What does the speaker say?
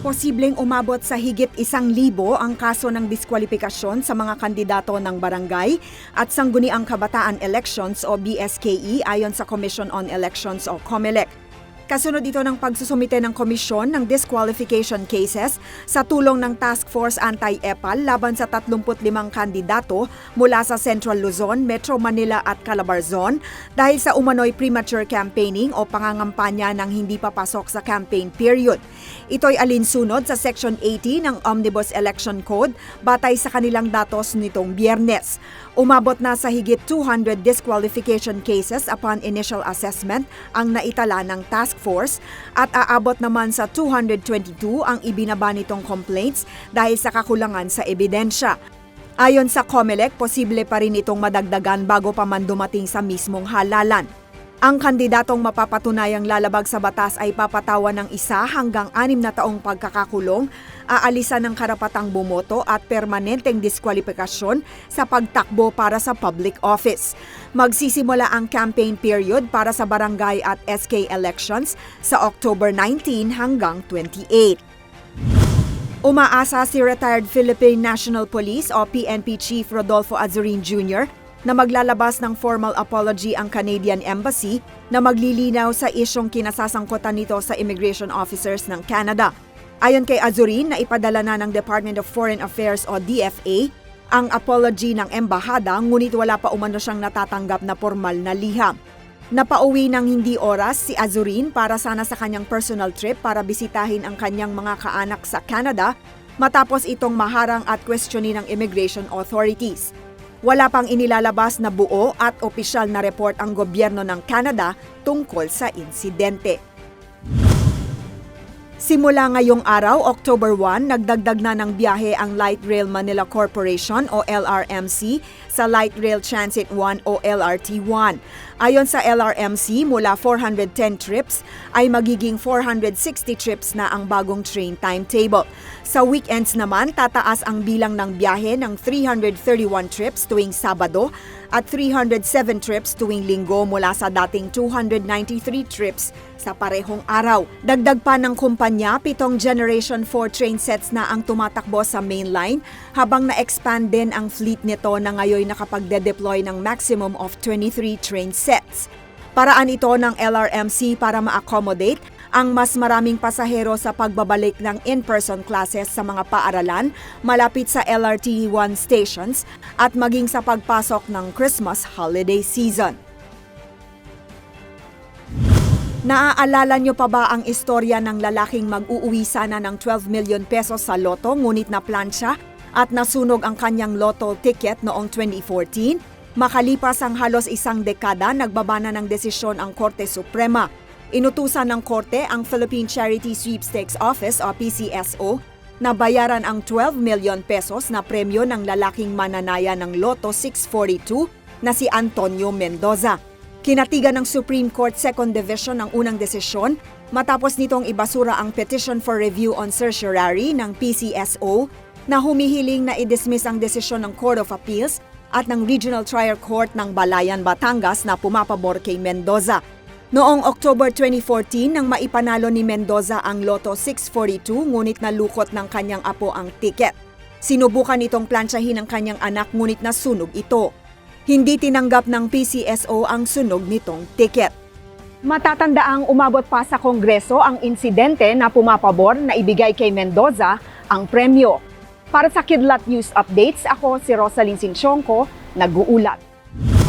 Posibleng umabot sa higit isang libo ang kaso ng diskwalifikasyon sa mga kandidato ng barangay at sangguniang kabataan elections o BSKE ayon sa Commission on Elections o COMELEC. Kasunod ito ng pagsusumite ng komisyon ng disqualification cases sa tulong ng Task Force Anti-EPAL laban sa 35 kandidato mula sa Central Luzon, Metro Manila at Calabarzon dahil sa umano'y premature campaigning o pangangampanya ng hindi papasok sa campaign period. Ito'y alinsunod sa Section 80 ng Omnibus Election Code batay sa kanilang datos nitong biyernes. Umabot na sa higit 200 disqualification cases upon initial assessment ang naitala ng task force at aabot naman sa 222 ang ibinaba nitong complaints dahil sa kakulangan sa ebidensya. Ayon sa COMELEC, posible pa rin itong madagdagan bago pa man dumating sa mismong halalan. Ang kandidatong mapapatunayang lalabag sa batas ay papatawan ng isa hanggang anim na taong pagkakakulong, aalisan ng karapatang bumoto at permanenteng diskwalifikasyon sa pagtakbo para sa public office. Magsisimula ang campaign period para sa barangay at SK elections sa October 19 hanggang 28. Umaasa si retired Philippine National Police o PNP Chief Rodolfo Azurin Jr. na maglalabas ng formal apology ang Canadian Embassy na maglilinaw sa isyong kinasasangkutan nito sa immigration officers ng Canada. Ayon kay Azurin na ipadala na ng Department of Foreign Affairs o DFA ang apology ng embahada ngunit wala pa umano siyang natatanggap na formal na liham. Napauwi ng hindi oras si Azurin para sana sa kanyang personal trip para bisitahin ang kanyang mga kaanak sa Canada matapos itong maharang at questionin ng immigration authorities. Wala pang inilalabas na buo at opisyal na report ang gobyerno ng Canada tungkol sa insidente. Simula ngayong araw, October 1, nagdagdag na ng biyahe ang Light Rail Manila Corporation o LRMC sa Light Rail Transit 1 o LRT1. Ayon sa LRMC, mula 410 trips ay magiging 460 trips na ang bagong train timetable. Sa weekends naman, tataas ang bilang ng biyahe ng 331 trips tuwing Sabado at 307 trips tuwing Linggo mula sa dating 293 trips sa parehong araw. Dagdag pa ng kumpanya, pitong Generation 4 train sets na ang tumatakbo sa mainline habang na-expand din ang fleet nito na ngayon nakapagde-deploy ng maximum of 23 train sets. Paraan ito ng LRMC para ma-accommodate ang mas maraming pasahero sa pagbabalik ng in-person classes sa mga paaralan malapit sa LRT1 stations at maging sa pagpasok ng Christmas holiday season. Naaalala niyo pa ba ang istorya ng lalaking mag-uuwi sana ng 12 million pesos sa loto ngunit na plansya at nasunog ang kanyang lotto ticket noong 2014? Makalipas ang halos isang dekada, nagbaba na ng desisyon ang Korte Suprema. Inutusan ng Korte ang Philippine Charity Sweepstakes Office o PCSO na bayaran ang 12 million pesos na premyo ng lalaking mananaya ng Lotto 642 na si Antonio Mendoza. Kinatigan ng Supreme Court Second Division ang unang desisyon matapos nitong ibasura ang Petition for Review on Certiorari ng PCSO na humihiling na i-dismiss ang desisyon ng Court of Appeals at ng Regional Trial Court ng Balayan, Batangas na pumapabor kay Mendoza. Noong October 2014 nang maipanalo ni Mendoza ang Lotto 642 ngunit nalukot ng kanyang apo ang tiket. Sinubukan itong plansyahin ng kanyang anak ngunit nasunog ito. Hindi tinanggap ng PCSO ang sunog nitong tiket. Matatandaang umabot pa sa Kongreso ang insidente na pumapabor na ibigay kay Mendoza ang premyo. Para sa Kidlat News Updates, ako si Rosalyn Sinchonko, nag-uulat.